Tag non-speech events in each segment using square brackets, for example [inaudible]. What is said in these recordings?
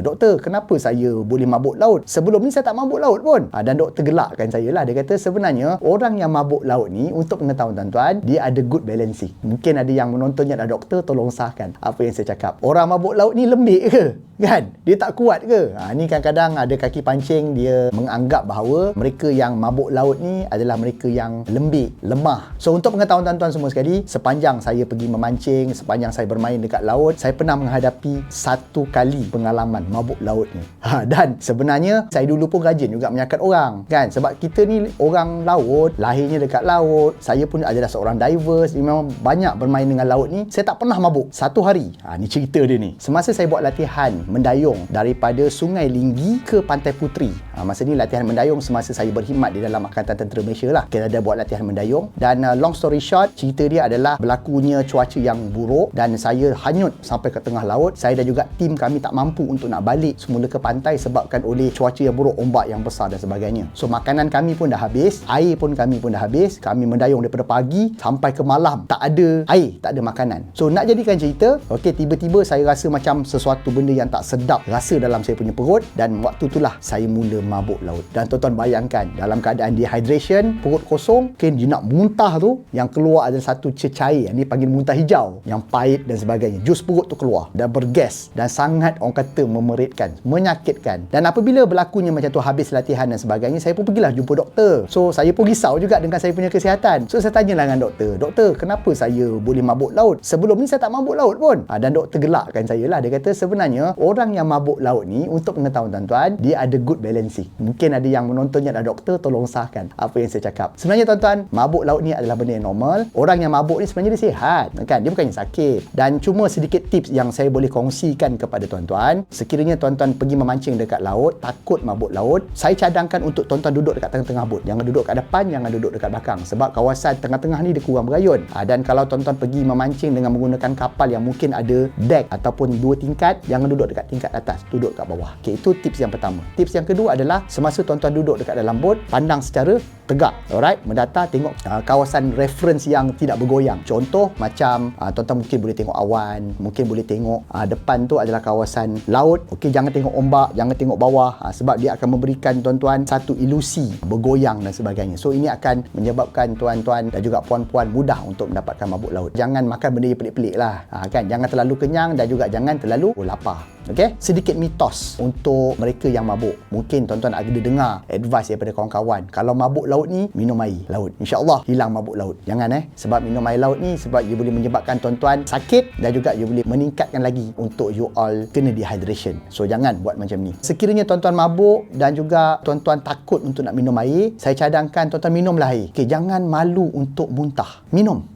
Doktor, kenapa saya boleh mabuk laut? Sebelum ni saya tak mabuk laut pun. Ha, dan doktor gelakkan saya lah. Dia kata sebenarnya orang yang mabuk laut ni untuk pengetahuan tuan-tuan, dia ada good balancing. Mungkin ada yang menontonnya dah doktor, tolong sahkan apa yang saya cakap. Orang mabuk laut ni lembik ke? [laughs] Kan? Dia tak kuat ke? Ha, ni kadang-kadang ada kaki pancing, dia menganggap bahawa mereka yang mabuk laut ni adalah mereka yang lembik, lemah. So untuk pengetahuan tuan-tuan semua sekali, sepanjang saya pergi memancing, sepanjang saya bermain dekat laut, saya pernah menghadapi satu kali pengalaman mabuk laut ni. [laughs] Ha, dan sebenarnya saya dulu pun rajin juga menyakat orang. Kan? Sebab kita ni orang laut, lahirnya dekat laut. Saya pun adalah seorang divers. Memang banyak bermain dengan laut ni. Saya tak pernah mabuk. Satu hari. Ha, ni cerita dia ni. Semasa saya buat latihan mendayung daripada Sungai Linggi ke Pantai Putri. Ha, masa ni latihan mendayung semasa saya berkhidmat di dalam Angkatan Tentera Malaysia lah. Kita ada buat latihan mendayung. Dan uh, long story short, cerita dia adalah berlakunya cuaca yang buruk dan saya hanyut sampai ke tengah laut. Saya dan juga tim kami tak mampu untuk nak balik semula ke pantai sebabkan oleh cuaca yang buruk, ombak yang besar dan sebagainya. So makanan kami pun dah habis, air pun kami pun dah habis. Kami mendayung daripada pagi sampai ke malam. Tak ada air, tak ada makanan. So nak jadikan cerita, okey tiba-tiba saya rasa macam sesuatu benda yang tak sedap rasa dalam saya punya perut dan waktu itulah saya mula mabuk laut. Dan tuan-tuan bayangkan dalam keadaan dehydration, perut kosong, mungkin dia nak muntah tu, yang keluar adalah satu cecair yang dipanggil muntah hijau, yang pahit dan sebagainya. Jus perut tu keluar dan bergas dan sangat orang kata memeritkan, menyakitkan. Dan apabila berlakunya macam tu habis latihan dan sebagainya, saya pun pergilah jumpa doktor. So saya pun risau juga dengan saya punya kesihatan. So saya tanyalah dengan doktor, doktor kenapa saya boleh mabuk laut? Sebelum ni saya tak mabuk laut pun. Ha, dan doktor gelakkan saya lah. Dia kata sebenarnya orang yang mabuk laut ni untuk pengetahuan tuan-tuan, dia ada good balancing. Mungkin ada yang menontonnya dah doktor, tolong sahkan apa yang saya cakap. Sebenarnya tuan-tuan, mabuk laut ni adalah benda yang normal. Orang yang mabuk ni sebenarnya dia sihat. Kan? Dia bukannya sakit. Dan cuma sedikit tips yang saya boleh kongsikan kepada tuan-tuan. Sekiranya tuan-tuan pergi memancing dekat laut, takut mabuk laut, saya cadangkan untuk tuan-tuan duduk dekat tengah-tengah bot. Jangan duduk kat depan, jangan duduk dekat belakang. Sebab kawasan tengah-tengah ni dia kurang berayun. Ha, dan kalau tuan-tuan pergi memancing dengan menggunakan kapal yang mungkin ada deck ataupun dua tingkat, jangan duduk dekat tingkat atas, duduk kat bawah. Okay, itu tips yang pertama. Tips yang kedua adalah semasa tuan-tuan duduk dekat dalam bot, pandang secara tegak. Alright, mendata tengok uh, kawasan reference yang tidak bergoyang. Contoh macam uh, tuan-tuan mungkin boleh tengok awan, mungkin boleh tengok uh, depan tu adalah kawasan laut. Okey, jangan tengok ombak, jangan tengok bawah uh, sebab dia akan memberikan tuan-tuan satu ilusi bergoyang dan sebagainya. So ini akan menyebabkan tuan-tuan dan juga puan-puan mudah untuk mendapatkan mabuk laut. Jangan makan benda yang pelik-pelik lah. Uh, kan? Jangan terlalu kenyang dan juga jangan terlalu lapar. Okey, sedikit mitos untuk mereka yang mabuk. Mungkin tuan-tuan ada dengar advice daripada kawan-kawan. Kalau mabuk laut ni, minum air laut. InsyaAllah hilang mabuk laut. Jangan eh. Sebab minum air laut ni sebab ia boleh menyebabkan tuan-tuan sakit dan juga ia boleh meningkatkan lagi untuk you all kena dehydration. So jangan buat macam ni. Sekiranya tuan-tuan mabuk dan juga tuan-tuan takut untuk nak minum air, saya cadangkan tuan-tuan minumlah air. Okey, jangan malu untuk muntah. Minum.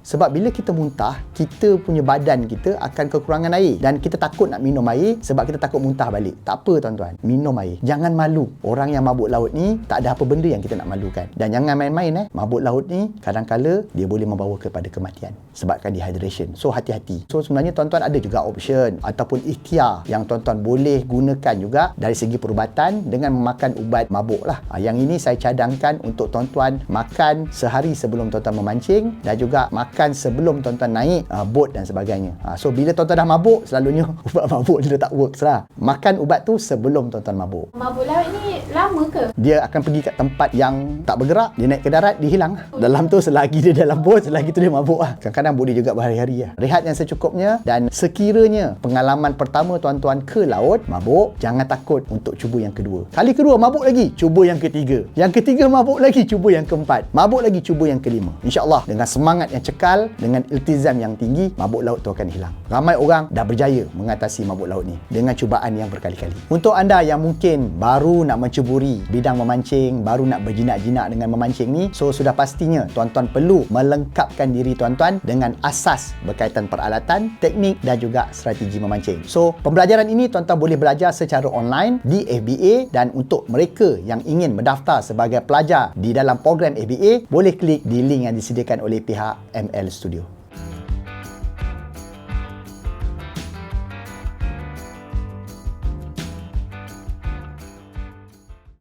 Sebab bila kita muntah, kita punya badan kita akan kekurangan air dan kita takut nak minum air sebab kita takut muntah balik. Tak apa tuan-tuan, minum air. Jangan malu. Orang yang mabuk laut ni tak ada apa benda yang kita nak malukan. Dan jangan main-main eh. Mabuk laut ni kadang-kala dia boleh membawa kepada kematian sebabkan dehydration. So hati-hati. So sebenarnya tuan-tuan ada juga option ataupun ikhtiar yang tuan-tuan boleh gunakan juga dari segi perubatan dengan memakan ubat mabuk lah. Ha, yang ini saya cadangkan untuk tuan-tuan makan sehari sebelum tuan-tuan memancing dan juga makan makan sebelum tuan-tuan naik uh, bot dan sebagainya. Uh, so bila tuan-tuan dah mabuk, selalunya [laughs] ubat mabuk dia tak works lah. Makan ubat tu sebelum tuan-tuan mabuk. Mabuk laut ni lama ke? Dia akan pergi kat tempat yang tak bergerak, dia naik ke darat, dia hilang. Dalam tu selagi dia dalam bot, selagi tu dia mabuk lah. Kadang-kadang boleh juga berhari-hari lah. Rehat yang secukupnya dan sekiranya pengalaman pertama tuan-tuan ke laut, mabuk, jangan takut untuk cuba yang kedua. Kali kedua mabuk lagi, cuba yang ketiga. Yang ketiga mabuk lagi, cuba yang keempat. Mabuk lagi, cuba yang kelima. InsyaAllah dengan semangat yang cekal dengan iltizam yang tinggi, mabuk laut tu akan hilang. Ramai orang dah berjaya mengatasi mabuk laut ni dengan cubaan yang berkali-kali. Untuk anda yang mungkin baru nak menceburi bidang memancing, baru nak berjinak-jinak dengan memancing ni, so sudah pastinya tuan-tuan perlu melengkapkan diri tuan-tuan dengan asas berkaitan peralatan, teknik dan juga strategi memancing. So, pembelajaran ini tuan-tuan boleh belajar secara online di FBA dan untuk mereka yang ingin mendaftar sebagai pelajar di dalam program FBA, boleh klik di link yang disediakan oleh pihak ML Studio.